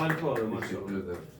Harika oldu. Teşekkür ederim.